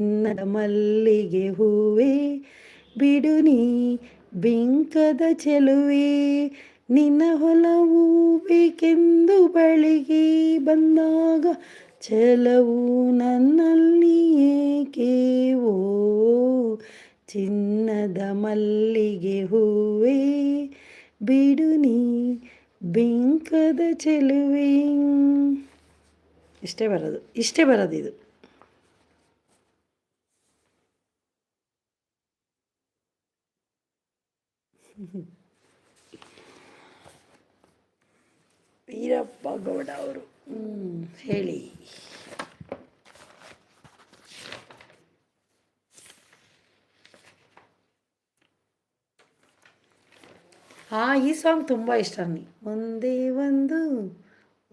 ಚಿನ್ನದ ಮಲ್ಲಿಗೆ ಹೂವೆ, ಬಿಡು ನೀ ಬಿಂಕದ ಚೆಲುವೆ, ನಿನ್ನ ಹೊಲವು ಬೇಕೆಂದು ಬಳಿಗೆ ಬಂದಾಗ ಛಲವು ನನ್ನಲ್ಲಿ ಏಕೆ ಓ ಚಿನ್ನದ ಮಲ್ಲಿಗೆ ಹೂವೆ, ಬಿಡು ನೀ ಬಿಂಕದ ಚೆಲುವೆ. ಇಷ್ಟೇ ಬರೋದು ಇಷ್ಟೇ ಬರೋದು ಇದು. ವೀರಪ್ಪ ಗೌಡ ಅವರು. ಹೇಳಿ. ಹಾ ಈ ಸಾಂಗ್ ತುಂಬ ಇಷ್ಟ ನನಗೆ. ಒಂದೇ ಒಂದು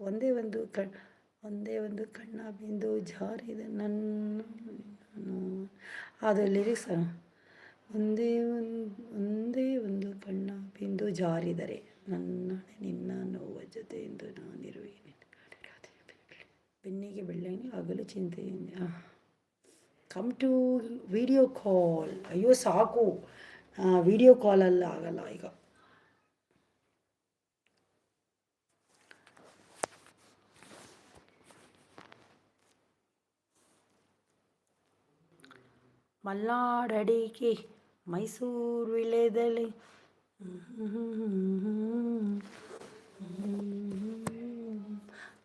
ಒಂದೇ ಒಂದು ಕಣ್, ಒಂದೇ ಒಂದು ಕಣ್ಣ ಬಿಂದು ಜಾರಿದ ನನ್ನ ನಾನು. ಅದು ಲಿರಿಕ್ಸ್ ಒಂದೇ ಒಂದು ಒಂದೇ ಒಂದು ಕಣ್ಣ ಬಿಂದು ಜಾರಿದರೆ ನನ್ನ ನಿನ್ನ ನೋವ ಜೊತೆ ಎಂದು ನಾನಿರುವೆ ಬೆನ್ನಿಗೆ ಬೆಳ್ಳಂಗಿ ಆಗಲು ಚಿಂತೆಯಿಂದ. ಕಮ್ ಟು ವಿಡಿಯೋ ಕಾಲ್ ಅಯ್ಯೋ, ಸಾಕು. ವಿಡಿಯೋ ಕಾಲಲ್ಲಿ ಆಗಲ್ಲ ಈಗ. ಮಲ್ನಾಡಡಿಕೆ ಮೈಸೂರು ವಿಳೆದೆಲೆ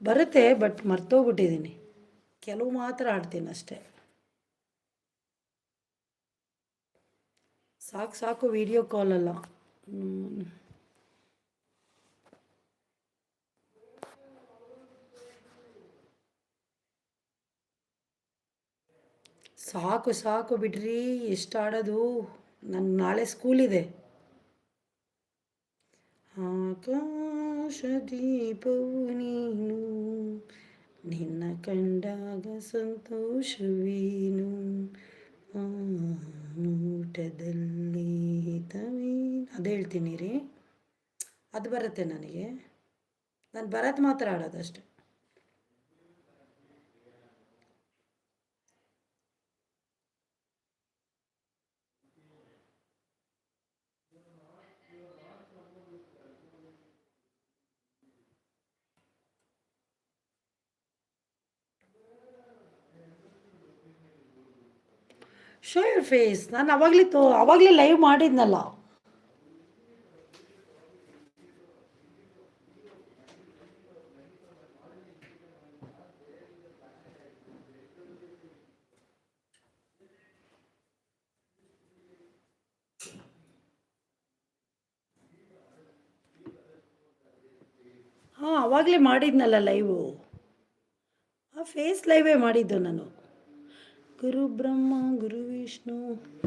ಬರುತ್ತೆ, ಬಟ್ ಮರ್ತೋಗ್ಬಿಟ್ಟಿದ್ದೀನಿ. ಕೆಲವು ಮಾತ್ರ ಆಡ್ತೀನಿ ಅಷ್ಟೇ. ಸಾಕು ಸಾಕು ವಿಡಿಯೋ ಕಾಲ್ ಅಲ್ಲ. ಸಾಕು ಸಾಕು ಬಿಡ್ರಿ, ಎಷ್ಟು ಆಡೋದು. ನನ್ನ ನಾಳೆ ಸ್ಕೂಲಿದೆ ಆಕಾಶ ದೀಪವು ನೀನು ನಿನ್ನ ಕಂಡಾಗ ಸಂತೋಷವೇನು? ಊಟದಲ್ಲಿ ಹಿತವೇನು? ಅದು ಹೇಳ್ತೀನಿ ರೀ. ಅದು ಬರುತ್ತೆ ನನಗೆ. ನಾನು ಬರೋದು ಮಾತ್ರ ಆಡೋದು ಅಷ್ಟೆ. ಶೋ ಯುವರ್ ಫೇಸ್ ನಾನು ಅವಾಗಲೇ ತೋ ಅವಾಗಲೇ ಲೈವ್ ಮಾಡಿದ್ನಲ್ಲ. ಹಾಂ, ಅವಾಗಲೇ ಮಾಡಿದ್ನಲ್ಲ ಲೈವು ಆ ಫೇಸ್ ಲೈವೇ ಮಾಡಿದ್ದು ನಾನು. ಗುರು ಬ್ರಹ್ಮ ಗುರು ವಿಷ್ಣು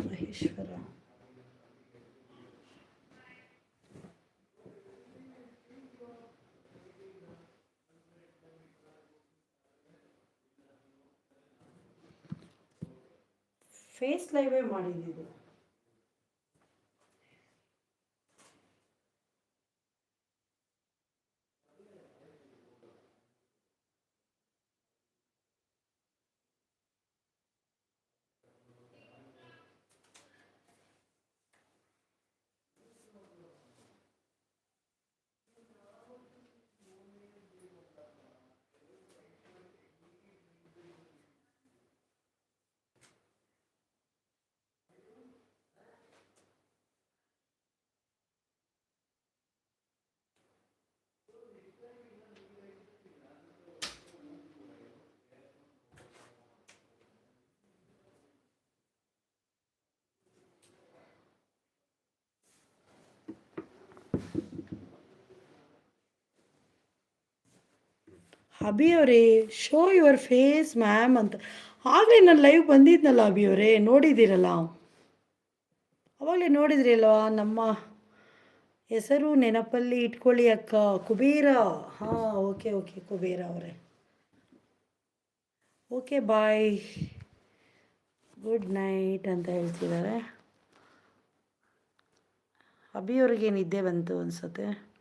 ಮಹೇಶ್ವರ. ಫೇಸ್ ಲೈವೇ ಮಾಡಿದ್ದು ಅಭಿಯವರೇ ಶೋ ಯುವರ್ ಫೇಸ್ ಮ್ಯಾಮ್ ಅಂತ. ಆಗಲೇ ನಾನು ಲೈವ್ ಬಂದಿದ್ನಲ್ಲ ಅಭಿಯವರೇ ನೋಡಿದ್ದೀರಲ್ಲ? ಅವಾಗಲೇ ನೋಡಿದ್ರಿ ಅಲ್ವಾ? ನಮ್ಮ ಹೆಸರು ನೆನಪಲ್ಲಿ ಇಟ್ಕೊಳ್ಳಿ ಅಕ್ಕ, ಕುಬೇರ. ಹಾಂ ಓಕೆ ಓಕೆ ಕುಬೇರ ಅವರೇ. ಓಕೆ ಬಾಯ್ ಗುಡ್ ನೈಟ್ ಅಂತ ಹೇಳ್ತಿದ್ದಾರೆ. ಅಭಿಯವ್ರಿಗೆ ನಿದ್ದೆ ಬಂತು ಅನಿಸುತ್ತೆ.